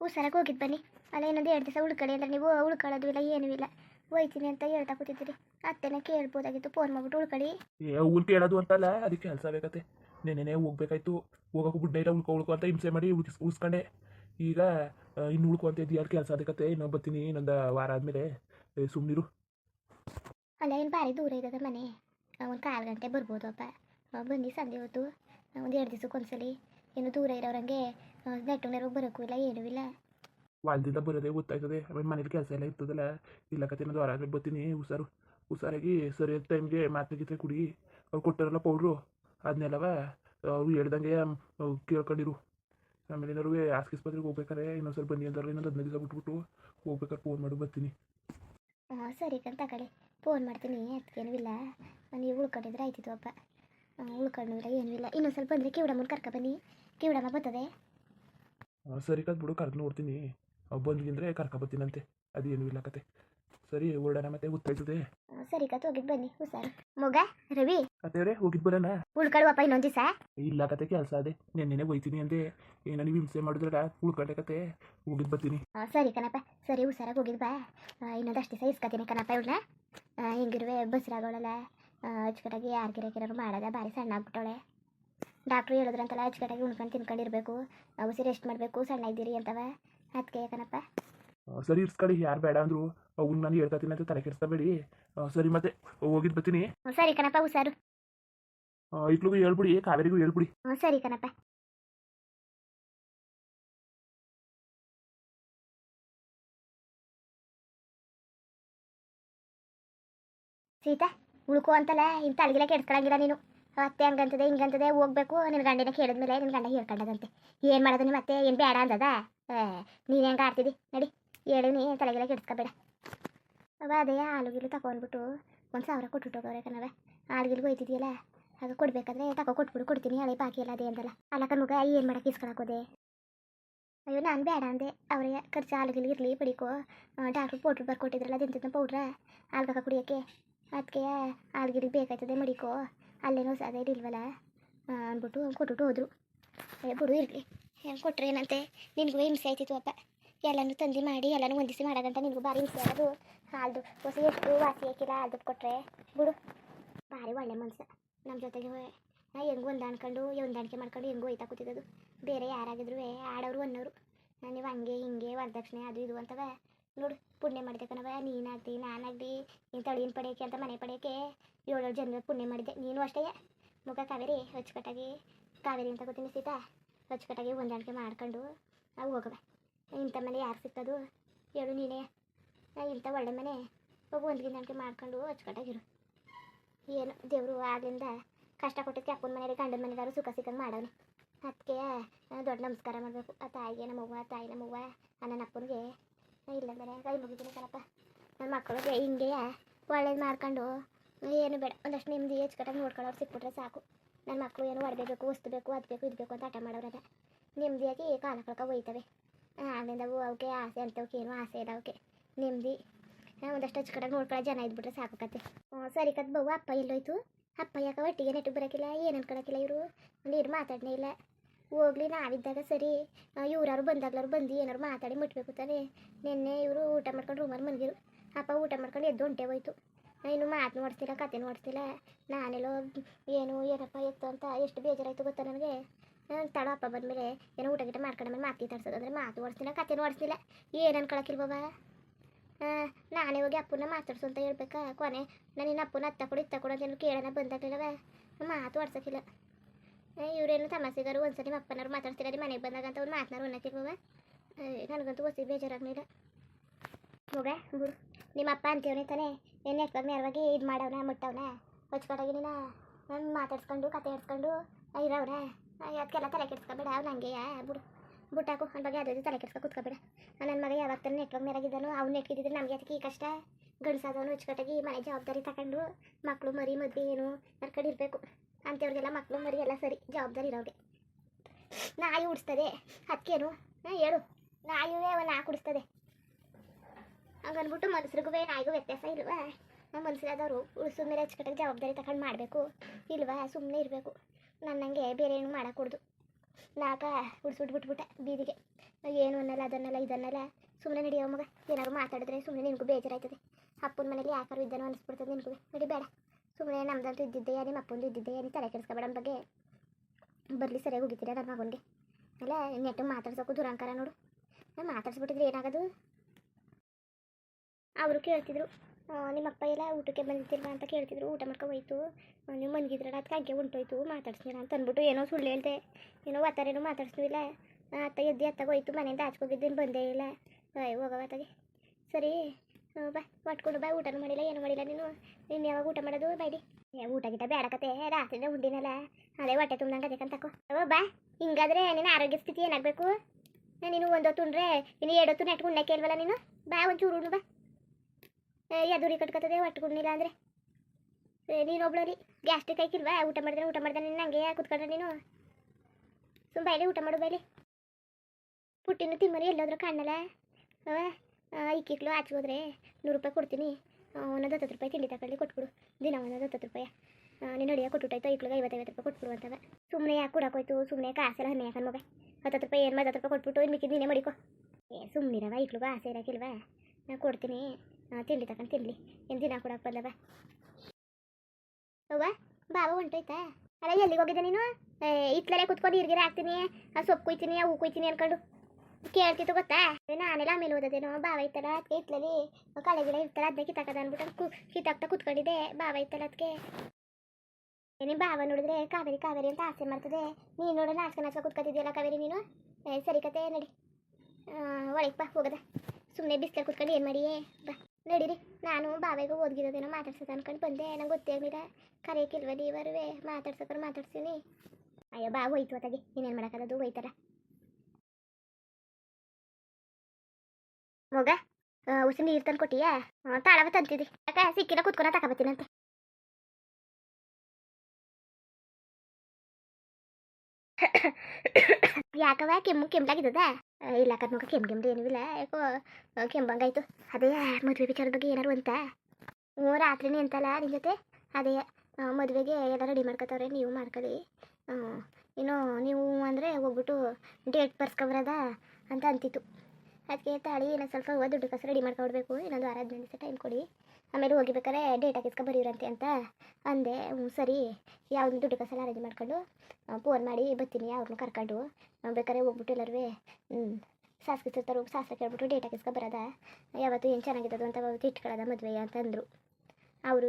ಹುಷಾರಾಗಿ ಹೋಗಿದ್ದು ಬನ್ನಿ. ಅಲ್ಲ ಇನ್ನೊಂದು ಎರಡು ದಿವಸ ಉಳ್ಕೊಳ್ಳಿ. ಅಂದರೆ ನೀವು ಉಳ್ಕೊಳ್ಳೋದು ಇಲ್ಲ ಏನೂ ಇಲ್ಲ. ಹೋಯ್ತೀನಿ ಅಂತ ಹೇಳ್ತಾ ಕೂತಿದ್ದೀರಿ. ಅತ್ತೆನ ಕೇಳ್ಬೋದಾಗಿತ್ತು. ಫೋನ್ ಮಾಡ್ಬಿಟ್ಟು ಉಳ್ಕೊಳ್ಳಿ. ಏ ಊಲ್ ಕೇಳೋದು ಅಂತಲ್ಲ ಅದಕ್ಕೆ ಕೆಲಸ ಬೇಕತ್ತೆ ನೆನೆನೆ ಹೋಗ್ಬೇಕಾಯ್ತು. ಹೋಗೋಕೆ ಬಿಡ್ಡ ಇಲ್ಲ ಉಳ್ಕೊ ಉಳ್ಕೊ ಅಂತ ಹಿಂಸೆ ಮಾಡಿ ಉಳ್ಕಿಸ್ ಉಳಿಸ್ಕೊಂಡೆ. ಈಗ ಇನ್ನು ಉಳ್ಕೊ ಅಂತ ಇದೆಯಾ ಕೆಲಸ ಅದಕ್ಕತ್ತೆ ಇನ್ನೊಂದು ಬರ್ತೀನಿ ಇನ್ನೊಂದು ವಾರ ಆದಮೇಲೆ. ಸುಮ್ಮನಿರು ಅಲ್ಲ ಏನು ಭಾರಿ ದೂರ ಇದ್ದದ ಮನೆ. ಒಂದು ಕಾಲು ಗಂಟೆ ಬರ್ಬೋದು ಅಪ್ಪ. ಬನ್ನಿ ಸಂಜೆ ಹೊತ್ತು. ಒಂದು ಎರಡು ದಿವ್ಸಕ್ಕೆ ಒಂದ್ಸಲಿ ಏನು ದೂರ ಇರೋರಂಗೆ ನೆಟ್ಟು ನೆರೋಗಿ ಬರೋಕ್ಕೂ ಇಲ್ಲ ಏನೂ ಇಲ್ಲ. ವಾಲ್ದಿದ್ದ ಬರೋದೇ ಗೊತ್ತಾಯ್ತದೆ. ಆಮೇಲೆ ಮನೇಲಿ ಕೆಲಸ ಎಲ್ಲ ಇರ್ತದಲ್ಲ ಇಲ್ಲ ಕತೆ ಇನ್ನೊಂದು ವಾರ ಆದ್ಮೇಲೆ ಬರ್ತೀನಿ ಹುಷಾರು. ಹುಷಾರಾಗಿ ಸರಿಯಾದ ಟೈಮ್ಗೆ ಮಾತ್ರ ಗೀತ್ರೆ ಕುಡಿ. ಅವ್ರು ಕೊಟ್ಟಾರಲ್ಲ ಪೌಡ್ರು ಅದನ್ನೆಲ್ಲವ ಅವ್ರು ಹೇಳ್ದಂಗೆ ಕೇಳ್ಕೊಂಡಿರು. ಆಮೇಲೆ ಏನಾರು ಆಸ್ಪತ್ರೆಗೆ ಹೋಗ್ಬೇಕಾರೆ ಇನ್ನೊಂದ್ಸಲ ಬನ್ನಿ ಅಂತಾರೆ ಇನ್ನೊಂದು ಹದಿನೈದು ದಿವಸ ಬಿಟ್ಬಿಟ್ಟು ಹೋಗ್ಬೇಕಾರೆ ಫೋನ್ ಮಾಡಿ ಬರ್ತೀನಿ. ಹಾಂ ಸರಿ ಕಂತ ಕಡೆ ಫೋನ್ ಮಾಡ್ತೀನಿ ಅದಕ್ಕೇನೂ ಇಲ್ಲ. ನೀವು ಉಳ್ಕೊಂಡಿದ್ರೆ ಆಯ್ತಿತ್ತು ಅಪ್ಪ. ಉಳ್ಕೊಂಡು ಇಲ್ಲ ಏನೂ ಇಲ್ಲ. ಇನ್ನೊಂದು ಸ್ವಲ್ಪ ಬಂದರೆ ಕಿವಿಡಮ್ಮನ ಕರ್ಕ ಬನ್ನಿ. ಕಿವಿಡಮ್ಮ ಬರ್ತದೆ. ಸರಿ ಕದ್ ಬಿಡು ಕರ್ದು ನೋಡ್ತೀನಿ. ಅವ್ ಬಂದ್ಗಿಂದ್ರೆ ಕರ್ಕೊಬತ್ತೀನಂತೆ. ಅದೇನು ಇಲ್ಲ ಕತೆ. ಸರಿ ಓಡೋಣ ಮತ್ತೆ ಗೊತ್ತಾಯ್ತದೆ ಆ, ಸರಿ ಕತ್ ಹೋಗಿದ್ ಬನ್ನಿ ಹುಷಾರು. ಮಗ ರವಿ? ಅತ್ತೇವ್ರೆ ಹೋಗಿದ್ ಬರೋಣ. ಉಳ್ಕೊಳುವಪ್ಪ ಇನ್ನೊಂದು ದಿವಸ? ಇಲ್ಲ ಕತೆ ಕೆಲಸ ಅದೇ. ನೆನ್ನೆನೆ ಹೋಯ್ತೀನಿ ಅಂದೆ. ಏನೋ ನೀವು ಹಿಂಸೆ ಮಾಡಿದ್ರೆ ಉಳ್ಕೊಂಡೆ ಕತೆ. ಹೋಗಿದ್ ಬರ್ತೀನಿ. ಹಾಂ ಸರಿ ಕಣಪ್ಪ. ಸರಿ ಹುಷಾರಾಗಿ ಹೋಗಿದ್ ಬಾ. ಆ, ಇನ್ನೊಂದು ಅಷ್ಟೇ ಸಹ ಇಸ್ಕೊತೀನಿ ಕಣಪ್ಪ ಇವಳನ್ನ ಹಿಂಗಿರುವೆ ಬಸ್ರಾಗೋಳಲ್ಲ ಅಚ್ಚುಕಟ್ಟಾಗಿ ಯಾರಿಗಿರೋಕಿರೋರು ಮಾಡೋದ ಭಾರಿ ಸಣ್ಣ ಆಗ್ಬಿಟ್ಟವಳೆ ಡಾಕ್ಟ್ರು ಹೇಳಿದ್ರಂತಲ್ಲ ಅಚ್ಚುಕಟ್ಟಾಗಿ ಉಣ್ಕೊಂಡು ತಿನ್ಕೊಂಡಿರ್ಬೇಕು. ಅವಸಿ ರೆಸ್ಟ್ ಮಾಡಬೇಕು ಸಣ್ಣ ಇದ್ದೀರಿ ಅಂತವ. ಅದಕ್ಕೆ ಯಾಕನಪ್ಪ ಸರಿ ಇರ್ಸ್ಕೊಳ್ಳಿ ಯಾರು ಬೇಡ ಅಂದ್ರು. ಅವ್ನು ನಾನು ಹೇಳ್ಕೊತೀನಿ ಅಂತ ತಲೆ ಕೆಡಿಸ್ಕೋಬೇಡಿ. ಸರಿ ಮತ್ತೆ ಹೋಗಿದ್ ಬರ್ತೀನಿ. ಸರಿ ಕಣಪ್ಪ ಹುಷಾರು. ಇಟ್ಲಿಗೂ ಹೇಳ್ಬಿಡಿ ಕಾವೇರಿಗೂ ಹೇಳ್ಬಿಡಿ. ಸರಿ ಕಣಪ್ಪ. ಸೀತಾ ಉಳ್ಕೊ ಅಂತಲ್ಲ ಇಂಥ ಅಳಗಿಲ್ಲ ಕೆಡ್ಸ್ಕೊಳಂಗಿಲ್ಲ ನೀನು. ಅತ್ತೆ ಹಂಗಂತದೆ, ಹಿಂಗಂತದೆ, ಹೋಗ್ಬೇಕು. ನಿನ್ನ ಗಂಡಿನ ಕೇಳಿದ್ಮೇಲೆ ನಿನ್ನ ಗಂಡ ಹೇಳ್ಕೊಂಡದಂತೆ ಏನು ಮಾಡೋದು ಮತ್ತೆ ಏನು ಬೇಡ ಅಂದದ? ನೀನು ಹೆಂಗೆ ಆಡ್ತಿದ್ದಿ ನಡಿ. ಹೇಳು ನೀ, ತಲೆಗೆಲ್ಲ ಕೆಡ್ಸ್ಕೊಬೇಡ. ಅವ ಅದೇ ಹಾಲುಗಿಲು ತಗೊಂಡ್ಬಿಟ್ಟು ಒಂದು ಸಾವಿರ ಕೊಟ್ಬಿಟ್ಟು ಹೋಗವ್ರೆ ಕಣವ ಹಾಲ್ಗಿಲ್ಗೆ ಹೋಯ್ತಿದ್ಯಲ್ಲ? ಆಗ ಕೊಡ್ಬೇಕಾದ್ರೆ ತಗೋ ಕೊಟ್ಬಿಡು, ಕೊಡ್ತೀನಿ. ಹಳೆ ಬಾಕಿ ಎಲ್ಲ ಅದೇ ಅಂದಲ್ಲ. ಅಲ್ಲ ಕಣ್ಮಗ ಏನು ಮಾಡಕ್ಕೆ ಇಸ್ಕೊಳಕೋದೆ ಅಯ್ಯೋ, ನಾನು ಬೇಡ ಅಂದೆ. ಅವ್ರಿಗೆ ಖರ್ಚು ಹಾಲುಗಿಲು ಇರಲಿ, ಪಡಿಕೋ. ಡಾಕ್ಟ್ರು ಪೌಡ್ರ್ ಬರ್ಕೊಟ್ಟಿದ್ರಲ್ಲ ತಿಂತಿದ್ದ ಪೌಡ್ರ ಹಾಲ್ಗಾಕ ಕುಡಿಯೋಕ್ಕೆ. ಅದಕ್ಕೆ ಹಾಲ್ಗಿಲಿಗೆ ಬೇಕಾಯ್ತದೆ, ಮಡಿಕೋ. ಅಲ್ಲೇನೋ ಅದೇ ಇಲ್ವಲ್ಲ? ಅಂದ್ಬಿಟ್ಟು ಹಂಗೆ ಕೊಟ್ಬಿಟ್ಟು ಹೋದರು. ಬಿಡು ಇರಲಿ. ಹೆಂಗೆ ಕೊಟ್ಟರೆ ಏನಂತೆ? ನಿನಗೂ ಹಿಂಸೆ ಆಯ್ತಿತ್ತು ಅಪ್ಪ. ಎಲ್ಲನೂ ತಂದು ಮಾಡಿ, ಎಲ್ಲನೂ ಹೊಂದಿಸಿ ಮಾಡೋದಂತ ನಿನಗೂ ಭಾರಿ ಹಿಂಸೆ ಆಗೋದು ಹಾಲ್ದು ಹೊಸ ಎಷ್ಟು ವಾಸಿ ಹಾಕಿಲ್ಲ ಹಾಲ್ದು ಕೊಟ್ಟರೆ ಬಿಡು. ಭಾರಿ ಒಳ್ಳೆ ಮನಸ್ಸು ನಮ್ಮ ಜೊತೆಗೆ ನಾ ಹೆಂಗೂ ಹೊಂದಾಣ್ಕೊಂಡು ಹೊಂದಾಣಿಕೆ ಮಾಡ್ಕೊಂಡು ಹೆಂಗೂ ಹೋಯ್ತಾ ಕೂತಿದ್ದದು. ಬೇರೆ ಯಾರಾಗಿದ್ರು ಆಡೋರು ಅನ್ನೋರು. ನೀವು ಹಂಗೆ ಹಿಂಗೆ ವರದಕ್ಷಿಣೆ ಅದು ಇದು ಅಂತವ. ನೋಡು, ಪುಣ್ಯ ಮಾಡಿದೆ ಕಣವ ನೀನಾಗ್ಲಿ ನಾನಾಗ್ಲಿ ಇಂಥವಳು ತಳಿನ ಪಡೆಯೋಕೆ ಅಂತ ಮನೆ ಪಡೆಯಕ್ಕೆ ಏಳೇಳು ಜನ ಪುಣ್ಯ ಮಾಡಿದೆ. ನೀನು ಅಷ್ಟೇ, ಮುಖ ಕಾವೇರಿ ಅಚ್ಚುಕಟ್ಟಾಗಿ ಕಾವೇರಿ ಅಂತ ಗೊತ್ತೀನಿ ಸೀತಾ? ಅಚ್ಚುಕಟ್ಟಾಗಿ ಹೊಂದಾಣಿಕೆ ಮಾಡ್ಕೊಂಡು ನಾವು ಹೋಗವೆ. ಇಂಥ ಮನೆ ಯಾರು ಸಿಕ್ತದು ಹೇಳು ನೀನೇ. ಇಂಥ ಒಳ್ಳೆ ಮನೆ ಹೋಗಿ ಹೊಂದ್ಗಿಂದಾಣಿಕೆ ಮಾಡ್ಕೊಂಡು ಅಚ್ಚುಕಟ್ಟಾಗಿರು ಏನು, ದೇವರು ಆಗ್ಲಿಂದ ಕಷ್ಟ ಕೊಟ್ಟಿದ್ದಕ್ಕೆ ಅಪ್ಪನ ಮನೇಲಿ ಗಂಡನ ಮನೆಗಾರು ಸುಖ ಸಿಕ್ಕಂಗೆ ಮಾಡವನು. ಅದಕ್ಕೆ ದೊಡ್ಡ ನಮಸ್ಕಾರ ಮಾಡಬೇಕು. ಆ ತಾಯಿಗೆ ನಮ್ಮವ್ವ, ತಾಯಿ ನಮ್ಮವ್ವ ಅಣ್ಣನ ನನ್ನ ಇಲ್ಲಂದರೆ ಕೈ ಮುಗಿತೀನಿ ಕಣಪ್ಪ. ನನ್ನ ಮಕ್ಕಳಿಗೆ ಹಿಂಗೆ ಒಳ್ಳೇದು ಮಾಡ್ಕೊಂಡು ಏನು ಬೇಡ, ಒಂದಷ್ಟು ನೆಮ್ಮದಿ ಹೆಚ್ಚುಕಟ್ಟಾಗಿ ನೋಡ್ಕೊಳ್ಳೋರು ಸಿಕ್ಬಿಟ್ರೆ ಸಾಕು. ನನ್ನ ಮಕ್ಕಳು ಏನು ಒಡಬೇಕು ವಸ್ತು ಬೇಕು, ಅದು ಬೇಕು, ಇದು ಬೇಕು ಅಂತ ಹಠ ಮಾಡೋರದ ನೆಮ್ಮದಿಯಾಗಿ ಕಾಲ ಕಳ್ಕ ಹೋಯ್ತವೆ ಆಮೇಲೆ ಅವು ಅವಕ್ಕೆ ಆಸೆ ಅಂತವಕ್ಕೆ ಏನು ಆಸೆ ಇಲ್ಲ ಅವಕ್ಕೆ ನೆಮ್ಮದಿ ಒಂದಷ್ಟು ಅಚ್ಚುಕಟ್ಟಾಗಿ ನೋಡ್ಕೊಳ್ಳೋ ಜನ ಇದ್ಬಿಟ್ರೆ ಸಾಕು ಕತೆ. ಸರಿ ಕತ್ ಬವ್ವ ಅಪ್ಪ ಎಲ್ಲೋಯ್ತು ಅಪ್ಪ ಯಾಕೆ ಒಟ್ಟಿಗೆ ನೆಟ್ಟು ಬರೋಕ್ಕಿಲ್ಲ ಏನು ಅನ್ಕೊಳಕ್ಕಿಲ್ಲ ಇವರು? ನೀರು ಮಾತಾಡನೇ ಇಲ್ಲ. ಹೋಗ್ಲಿ, ನಾವಿದ್ದಾಗ ಸರಿ. ಇವ್ರಾರು ಬಂದಾಗ್ಲಾರು ಬಂದು ಏನಾರು ಮಾತಾಡಿ ಮುಟ್ಬೇಕು ತಾನೆ. ನಿನ್ನೆ ಇವರು ಊಟ ಮಾಡ್ಕೊಂಡು ರೂಮಲ್ಲಿ ಮಲಗಿರು ಅಪ್ಪ ಊಟ ಮಾಡ್ಕೊಂಡು ಎದ್ದು ಹೊಂಟೆ ಹೋಯ್ತು. ಇನ್ನು ಮಾತು ನೋಡ್ತಿಲ್ಲ, ಕತೆ ನೋಡ್ತಿಲ್ಲ. ನಾನೆಲ್ಲೋ ಏನು, ಏನಪ್ಪ, ಎತ್ತು ಅಂತ ಎಷ್ಟು ಬೇಜಾರಾಯ್ತು ಗೊತ್ತಾ ನನಗೆ? ನಾನು ತಡ ಅಪ್ಪ ಬಂದಮೇಲೆ ಏನೋ ಊಟ ಗಿಟ ಮಾಡ್ಕೊಂಡ್ಮೇಲೆ ಮಾತು ತರ್ಸೋದು ಅಂದರೆ ಮಾತು ಓಡಿಸ್ತಿಲ್ಲ ಕತೆ ಓಡಿಸ್ತಿಲ್ಲ ಏನು ಅನ್ಕೊಳಕ್ಕಿಲ್ವವ ನಾನೇ ಹೋಗಿ ಅಪ್ಪನ ಮಾತಾಡ್ಸು ಅಂತ ಹೇಳ್ಬೇಕಾ? ಕೊನೆ, ನಾನು ಇನ್ನು ಅಪ್ಪನ ಹತ್ತ ಕೊಡು, ಇತ್ತ ಕೊಡು ಅಂತ ಕೇಳೋಣ ಬಂದಾಗಲಿಲ್ಲವ ಮಾತು ಆಡ್ಸೋಕ್ಕಿಲ್ಲ ಇವರೇನು ತಮಾಸೆಗಾರು ಒಂದ್ಸರಿ ಅಪ್ಪನವ್ರು ರೀ ಮನೆಗೆ ಬಂದಾಗ ಅಂತ ಒಂದು ಮಾತನಾರು ಅನ್ನಕ್ಕಿಲ್ವವ ನನಗಂತೂ ಹೊಸಿ ಬೇಜಾರಾಗ್ಲಿಲ್ಲ. ಹೋಗ ಬಿಡು ನಿಮ್ಮ ಅಪ್ಪ ಅಂತೀವನೇ ತಾನೇ. ಏನು ನೆಟ್ವಾಗ ನೇರವಾಗಿ ಇದು ಮಾಡವ್ನ, ಮುಟ್ಟವ್ನ. ಹೊಚ್ಕೊಟಾಗಿ ನೀನು ನಾನು ಮಾತಾಡ್ಸ್ಕೊಂಡು, ಕತೆ ಹೇಳ್ಸ್ಕೊಂಡು ಇರವನ. ಅದಕ್ಕೆಲ್ಲ ತಲೆ ಕೆಡ್ಸ್ಕೊಬೇಡ, ಅವ್ನು ಹಂಗೆ ಬಿಡು, ಬುಟ್ಟಾಕು, ಅವ್ನ ಬಗ್ಗೆ ಅದೇ ತಲೆ ಕೆಡ್ಸ್ಕೊ ಕೂತ್ಕೊಬೇಡ. ನನ್ನ ಮಗ ಯಾವಾಗ ತಾನೆ ನೆಟ್ವಾಗ ಮೇರಾಗಿದ್ದಾನೋ ಅವ್ನು ನೆಟ್ಕಿದ್ರೆ ನಮಗೆ ಅದಕ್ಕೆ ಈ ಕಷ್ಟ. ಗಂಡಸಾದವನು ಹೊಚ್ಕೊಟಾಗಿ ಮನೆ ಜವಾಬ್ದಾರಿ ತಗೊಂಡು ಮಕ್ಕಳು ಮರಿ ಮದುವೆ ಏನು ಕಡೆ ಇರಬೇಕು. ಅಂಥವ್ರಿಗೆಲ್ಲ ಮಕ್ಕಳು ಮರಿ ಎಲ್ಲ ಸರಿ ಜವಾಬ್ದಾರಿ ಇರೋರಿಗೆ ನಾಯಿ ಉಡಿಸ್ತದೆ ಅದಕ್ಕೇನು ಹಾಂ, ಹೇಳು. ನಾಯಿವೇ ಅವ ನಾ ಕುಡಿಸ್ತದೆ ಹಂಗನ್ಬಿಟ್ಟು ಮನುಷ್ಯರಿಗೂ ನಾಯಿಗೂ ವ್ಯತ್ಯಾಸ ಇಲ್ವಾ? ನಮ್ಮ ಮನುಷ್ಯರಾದವರು ಉಳಿಸೋ ಮೇಲೆ ಅಚ್ಚುಕಟ್ಟಾಗಿ ಜವಾಬ್ದಾರಿ ತಗೊಂಡು ಮಾಡಬೇಕು. ಇಲ್ವಾ? ಸುಮ್ಮನೆ ಇರಬೇಕು. ನನ್ನಂಗೆ ಬೇರೆ ಏನು ಮಾಡೋಕ್ಕೂಡ್ದು ನಾಕ ಉಡ್ಸ್ಬಿಟ್ಬಿಟ್ಬಿಟ್ಟೆ ಬೀದಿಗೆ. ಏನು ಅನ್ನಲ್ಲ, ಅದನ್ನಲ್ಲ, ಇದನ್ನಲ್ಲ. ಸುಮ್ಮನೆ ನಡೆಯೋ ಮಗ. ಏನಾದ್ರು ಮಾತಾಡಿದ್ರೆ ಸುಮ್ಮನೆ ನಿನಗೂ ಬೇಜಾರಾಯ್ತದೆ. ಅಪ್ಪನ ಮನೇಲಿ ಯಾಕಾರು ಇದ್ದಾನೋ ಅನಿಸ್ಬಿಡ್ತದೆ ನಿನಗೂ ನಡಿ ಬೇಡ. ಸುಮ್ಮನೆ ನಮ್ದಂತೂ ಇದ್ದಿದ್ದೆ ನಿಮ್ಮ ಅಪ್ಪಂದು ಇದ್ದಿದ್ದೆ ನೀನು ತಲೆ ಕೆಡಿಸ್ಕೊಬೇಡ ಬೇಡ ಬಗ್ಗೆ. ಬರಲಿ ಸರಿಯಾಗಿ ಹೋಗಿದ್ದೀರ ನನ್ನ ಮಗನಿಗೆ ಅಲ್ಲ ನೆಟ್ಟು ಮಾತಾಡ್ಸೋಕು ದುರಂಕಾರ ನೋಡು. ನಾನು ಮಾತಾಡ್ಸ್ಬಿಟ್ಟಿದ್ರೆ ಏನಾಗೋದು? ಅವರು ಕೇಳ್ತಿದ್ರು ಆ, ನಿಮ್ಮ ಅಪ್ಪ ಎಲ್ಲ ಊಟಕ್ಕೆ ಬಂದಿದ್ದಿಲ್ವಾ ಅಂತ ಕೇಳ್ತಿದ್ರು. ಊಟ ಮಾಡ್ಕೊ ಹೋಯ್ತು. ನೀವು ಮನ್ಗಿದ್ರಲ್ಲ ಅದಕ್ಕೆ ಹಂಗೆ ಉಂಟೋಯ್ತು. ಮಾತಾಡ್ಸ್ತೀರ ಅಂತ ಅಂದ್ಬಿಟ್ಟು ಏನೋ ಸುಳ್ಳು ಹೇಳ್ದೆ. ಏನೋ ಒತ್ತಾರೇನೋ ಮಾತಾಡ್ಸ್ನಿಲ್ಲ ಅತ್ತ ಎದ್ದು ಅತ್ತಾಗ ಹೋಯ್ತು ಮನೆಯಿಂದ ಹೋಗಿದ್ದೀನಿ ಬಂದೇ ಇಲ್ಲ. ಹೋಗವ ಅತ್ತಾಗೆ. ಸರಿ ಬಾ. ಮಾಡ್ಕೊಂಡು ಬಾ. ಊಟನೂ ಮಾಡಿಲ್ಲ ಏನು ಮಾಡಿಲ್ಲ ನೀನು. ನೀನು ಯಾವಾಗ ಊಟ ಮಾಡೋದು? ಬೈಡಿ ಊಟ ಗಿಟ ಬೇಡಕತೆ ರಾತ್ರಿ ಉಂಡಿನಲ್ಲ. ಅದೇ ಹೊಟ್ಟೆ ಅದಕ್ಕೆ ಕಂತಕೋ. ಓ ಬಾ. ಹಿಂಗಾದ್ರೆ ನಿನ್ನ ಆರೋಗ್ಯ ಸ್ಥಿತಿ ಏನಾಗಬೇಕು? ನೀನು ಒಂದೊತ್ತು ಉಂಡ್ರೆ ಇನ್ನು ಎರಡೊತ್ತು ನೆಟ್ಕೊಂಡು ಉಣ್ಣಕ್ಕೆ ಇಲ್ವಲ್ಲ ನೀನು? ಬಾ ಒಂಚೂರು ಉಣ್ಣು ಬಾ. ಏ, ಎದುರಿ ಕಟ್ಕೊತದೆ ಒಟ್ಟುಕೊಂಡಿಲ್ಲ ಅಂದರೆ. ನೀನೊಬ್ಳರಿ ಗ್ಯಾಸ್ಟ್ರಿಕ್ ಆಯ್ಕಿಲ್ವಾ ಊಟ ಮಾಡಿದ್ರೆ ಊಟ ಮಾಡ್ದೆ ನೀನು ಹಂಗೆ ಕುತ್ಕೊಂಡ್ರೆ ನೀನು? ಸುಮ್ಮ ಬೈಲಿ ಊಟ ಮಾಡು ಬೈಲಿ. ಪುಟ್ಟಿನೂ ತಿಮ್ಮರಿ ಎಲ್ಲಾದರೂ ಕಾಣಲ್ಲ. ಇಕ್ಕಿಕ್ಲು ಆಚೆ ಹೋದ್ರೆ ನೂರು ರೂಪಾಯಿ ಕೊಡ್ತೀನಿ. ಒಂದೊಂದು ಹತ್ತತ್ತು ರೂಪಾಯಿ ತಿಂಡಿ ತಗೊಳ್ಳಿ, ಕೊಟ್ಬಿಡು. ದಿನ ಒಂದೊಂದು ಹತ್ತತ್ತು ರೂಪಾಯಿ. ನೀನು ಅಡಿಯ ಕೊಟ್ಬಿಟ್ಟಾಯ್ತು ಇಕ್ಳಿಗೆ ಐವತ್ತೈವತ್ತು ರೂಪಾಯಿ ಕೊಟ್ಬಿಡು ಅಂತವ. ಸುಮ್ಮನೆ ಯಾಕೆ ಕೊಡೋಕೋಯ್ತು? ಸುಮ್ಮನೆ ಕಾಸೆಲ್ಲ ಹನ್ನೆ ಯಾಕನ್ ಮಗ ಹತ್ತತ್ತು ರೂಪಾಯಿ ಏನು ಮಾಡಿ ಹತ್ತು ರೂಪಾಯಿ ಕೊಟ್ಬಿಟ್ಟು ಇನ್ನು ಮಿಕ್ಕಿದ್ದು ನೀನೇ ಮಡಿಕೋ. ಏ ಸುಮ್ಮನಿರವ ಇಕ್ಳಿಗೆ ಆಸೆ ಇರೋಕ್ಕಿಲ್ವಾ ನಾ ಕೊಡ್ತೀನಿ. ತಿಂಡಿ ತಕೊಂಡು ತಿನ್ಲಿ. ಏನು ದಿನ ಕೊಡಕ್ಕೆ ಬಂದವ. ಅವ್ವ ಬಾಬಾ ಹೊಂಟೋಯ್ತಾ? ಅಲ್ಲ, ಎಲ್ಲಿಗೆ ಹೋಗಿದ್ದೆ ನೀನು? ಏ ಇತ್ಲಲ್ಲೇ ಕುತ್ಕೊಂಡು ಇರ್ಗಿರ, ಹಾಕ್ತೀನಿ. ಆ, ಸೊಪ್ಪು ಕುಯ್ತೀನಿ, ಆ ಹೂ ಕುಯ್ತೀನಿ ಅನ್ಕೊಂಡು. ಕೇಳ್ತಿತ್ತು ಗೊತ್ತಾ ನಾನೆಲ್ಲ ಆಮೇಲೆ ಓದೋದೇನೋ ಬಾವ ಐತಲ್ಲ ಅದಕ್ಕೆ ಇತ್ತಲಲ್ಲಿ ಕಳೆ ಅದಕ್ಕೆ ಅದನ್ನೇ ಕಿತ್ತಾಕದ ಅಂದ್ಬಿಟ್ಟು ಕು ಕಿತ್ತಾಕ್ತಾ ಬಾವ ಐತಲ್ಲ ಅದಕ್ಕೆ ನಿಮ್ಮ ಬಾವ ನೋಡಿದ್ರೆ ಕಾವೇರಿ ಕಾವೇರಿ ಅಂತ ಆಸೆ ಮಾಡ್ತದೆ. ನೀನು ನೋಡ, ನಾಚಕ ನಾಚಕ ಕುತ್ಕೊತಿದ್ಯಲ್ಲ ಕಾವೇರಿ ನೀನು? ಸರಿ ಕತೆ, ನಡಿ. ಒಳಗೆ ಬಾ, ಹೋಗದ. ಸುಮ್ಮನೆ ಬಿಸ್ಲಲ್ಲಿ ಕುತ್ಕೊಂಡು ಏನು ಮಾಡಿಯೇ? ಬಾ. ನಡೀರಿ. ನಾನು ಬಾವೆಗೂ ಓದ್ಗಿರೋದೇನೋ ಮಾತಾಡ್ಸೋದು ಅನ್ಕೊಂಡು ಬಂದೆ. ನಂಗೆ ಗೊತ್ತೇ ಆಗಲಿಲ್ಲ. ಕರೆಯಕ್ಕಿಲ್ವ ನೀವರುವೆ ಮಾತಾಡ್ಸೋಕ್ರು ಮಾತಾಡ್ಸೀನಿ. ಅಯ್ಯೋ, ಬಾ, ಹೋಯ್ತು ಅತ್ತಾಗೆ. ಇನ್ನೇನು ಮಾಡೋಕ್ಕಲ್ಲದು ಹೋಯ್ತಾರ ಮಗ ಉಸಿ ನೀರು ತಂದು ಕೊಟ್ಟಿಯಾ? ತಾಳವ ತಂತಿದ್ದಿ ಯಾಕೆ? ಸಿಕ್ಕಿಲ್ಲ ಕುತ್ಕೊಳ ತಗೊಬತ್ತೀನಂತೆ ಯಾಕವ ಕೆಮ್ಮು ಕೆಮ್ಲಾಗಿದ್ದದ? ಇಲ್ಲ ಕರ್ಮಗ ಕೆಮ್ಮು ಕೆಮ್ಮು ಏನೂ ಇಲ್ಲ. ಯಾಕೋ ಕೆಮ್ಮಂಗಾಯ್ತು ಅದೇ, ಮದುವೆ ವಿಚಾರದ ಬಗ್ಗೆ ಏನಾರು ಅಂತ. ಹ್ಞೂ, ರಾತ್ರಿನೇ ಅಂತಲ್ಲ ನಿನ್ನ ಜೊತೆ? ಅದೇ ಮದುವೆಗೆ ಎಲ್ಲ ರೆಡಿ ಮಾಡ್ಕೊತವ್ರೆ, ನೀವು ಮಾಡ್ಕೊಳ್ಳಿ ಇನ್ನು ನೀವು ಅಂದರೆ ಹೋಗ್ಬಿಟ್ಟು ಡೇಟ್ ಬರ್ಸ್ಕೊಬರದ ಅಂತ ಅಂತಿತ್ತು. ಅದಕ್ಕೆ ತಾಳಿ ಏನೋ ಸ್ವಲ್ಪ ಹೂವು ದುಡ್ಡು ಕಾಸು ರೆಡಿ ಮಾಡ್ಕೊಡ್ಬೇಕು ಇನ್ನೊಂದು ವಾರ ಹದಿನೈದು ದಿವಸ ಟೈಮ್ ಕೊಡಿ. ಆಮೇಲೆ ಹೋಗಿಬೇಕಾರೆ ಡೇಟ್ ಹಾಕಿಸ್ಕೊ ಬರೀರಂತೆ ಅಂತ ಅಂದೆ. ಹ್ಞೂ ಸರಿ. ಯಾವ್ದು ದುಡ್ಡು ಕಾಸೆಲ್ಲ ರೆಡಿ ಮಾಡ್ಕೊಂಡು ಫೋನ್ ಮಾಡಿ ಬರ್ತೀನಿ ಅವ್ರನ್ನೂ ಕರ್ಕೊಂಡು. ಬೇಕಾದ್ರೆ ಹೋಗ್ಬಿಟ್ಟು ಎಲ್ಲರೂ ಸಾಸ್ಗೆ ಹೋಗಿ ಸಾಸ್ಗೆ ಕೇಳ್ಬಿಟ್ಟು ಡೇಟ್ ಹಾಕಿಸ್ಕೊ ಬರೋದ? ಯಾವತ್ತು ಏನು ಚೆನ್ನಾಗಿದ್ದದು ಅಂತ ಇಟ್ಕೊಳ್ಳೋದ ಮದುವೆ ಅಂತ ಅಂದರು. ಅವ್ರೂ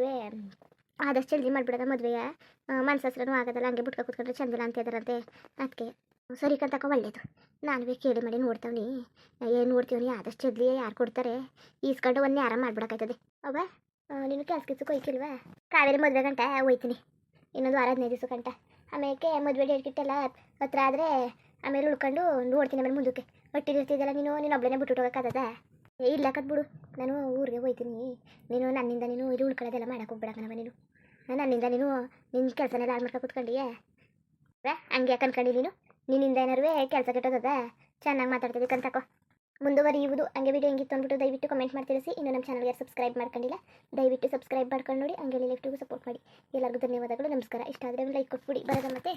ಆದಷ್ಟು ಜಲ್ದಿ ಮಾಡಿಬಿಡೋದ ಮದುವೆಯ. ಮನ್ಸಸ್ರನೂ ಆಗೋದಲ್ಲ, ಹಂಗೆ ಬಿಟ್ಕೊ ಕೂತ್ಕೊಂಡ್ರೆ ಚಂದಿಲ್ಲ ಅಂತ ಇದ್ದಾರಂತೆ ಅದಕ್ಕೆ ಸರಿ ಕಂತಕ ಒಳ್ಳೇದು. ನಾನು ಕೇಳಿ ಮಾಡಿ ನೋಡ್ತಾವ್ನಿ. ಏನು ನೋಡ್ತೀವ್ನಿ? ಆದಷ್ಟು ಜಲ್ದಿ ಯಾರು ಕೊಡ್ತಾರೆ? ಈಸ್ಕೊಂಡು ಒಂದೇ ಮಾಡ್ಬಿಡಕ್ಕಾಯ್ತದೆ. ಅವ ನಿನ್ನ ನೀನು ಕೆಲಸ ಕೆಲ್ಸಕ್ಕೆ ಹೋಯ್ತಿಲ್ವಾ ಕಾವೇರಿ ಮದುವೆ ಗಂಟ ಹೋಯ್ತೀನಿ ಇನ್ನೊಂದು ವಾರ ಹದಿನೈದು ದಿವಸ ಗಂಟ. ಆಮೇಲೆ ಮದುವೆ ಡೇಟ್ ಗಿಟ್ಟೆಲ್ಲ ಹತ್ರ ಆದರೆ ಆಮೇಲೆ ಉಳ್ಕೊಂಡು ನೋಡ್ತೀನಿ ಆಮೇಲೆ ಮುಂದಕ್ಕೆ. ಒಟ್ಟಿಗಿರ್ತಿದ್ದಲ್ಲ ನೀನು ನೀನು ಒಬ್ಬಳೇ ಬಿಟ್ಟು ಹೋಗೋಕ್ಕಾಗದ ಇಲ್ಲ ಬಿಡು ನಾನು ಊರಿಗೆ ಹೋಯ್ತೀನಿ ನೀನು ನನ್ನಿಂದ ನೀನು ಇಲ್ಲಿ ಉಳ್ಕೊಳ್ಳೋದೆಲ್ಲ ಮಾಡೋಕೆ ಹೋಗ್ಬೇಡ ನೀನು. ನನ್ನಿಂದ ನೀನು ನಿನ್ನ ಕೆಲಸನೆಲ್ಲ ಹಾಳು ಮಾಡ್ಕೊ ಕೂತ್ಕೊಂಡಿಯೇ? ಹಂಗೆ ಅನ್ಕೊಂಡಿ ನೀನು? ನಿನ್ನಿಂದ ಏನಾರು ಕೆಲಸ ಕೆಟ್ಟೋದದ? ಚೆನ್ನಾಗಿ ಮಾತಾಡ್ತಿದ್ದೆ ಕಂತಕೋ ಮುಂದುವರಿಯುವುದು, ಹಂಗೆ ವಿಡಿಯೋ ಹೆಂಗಿತ್ತು ಅಂದ್ಬಿಟ್ಟು ದಯವಿಟ್ಟು ಕಮೆಂಟ್ ಮಾಡಿ ತಿಳಿಸಿ ಇನ್ನು ನಮ್ಮ ಚಾನಲ್ಗೆ ಸಬ್ಸ್ಕ್ರೈಬ್ ಮಾಡ್ಕೊಂಡಿಲ್ಲ, ದಯವಿಟ್ಟು ಸಬ್ಸ್ಕ್ರೈಬ್ ಮಾಡ್ಕೊಂಡು ನೋಡಿ, ಹಂಗೆ ಲೆಫ್ಟಿಗೂ ಸಪೋರ್ಟ್ ಮಾಡಿ. ಎಲ್ಲರಿಗೂ ಧನ್ಯವಾದಗಳು, ನಮಸ್ಕಾರ. ಇಷ್ಟ ಆದರೆ ಲೈಕ್ ಕೊಟ್ಬಿಡಿ. ಬರೋದ ಮತ್ತೆ.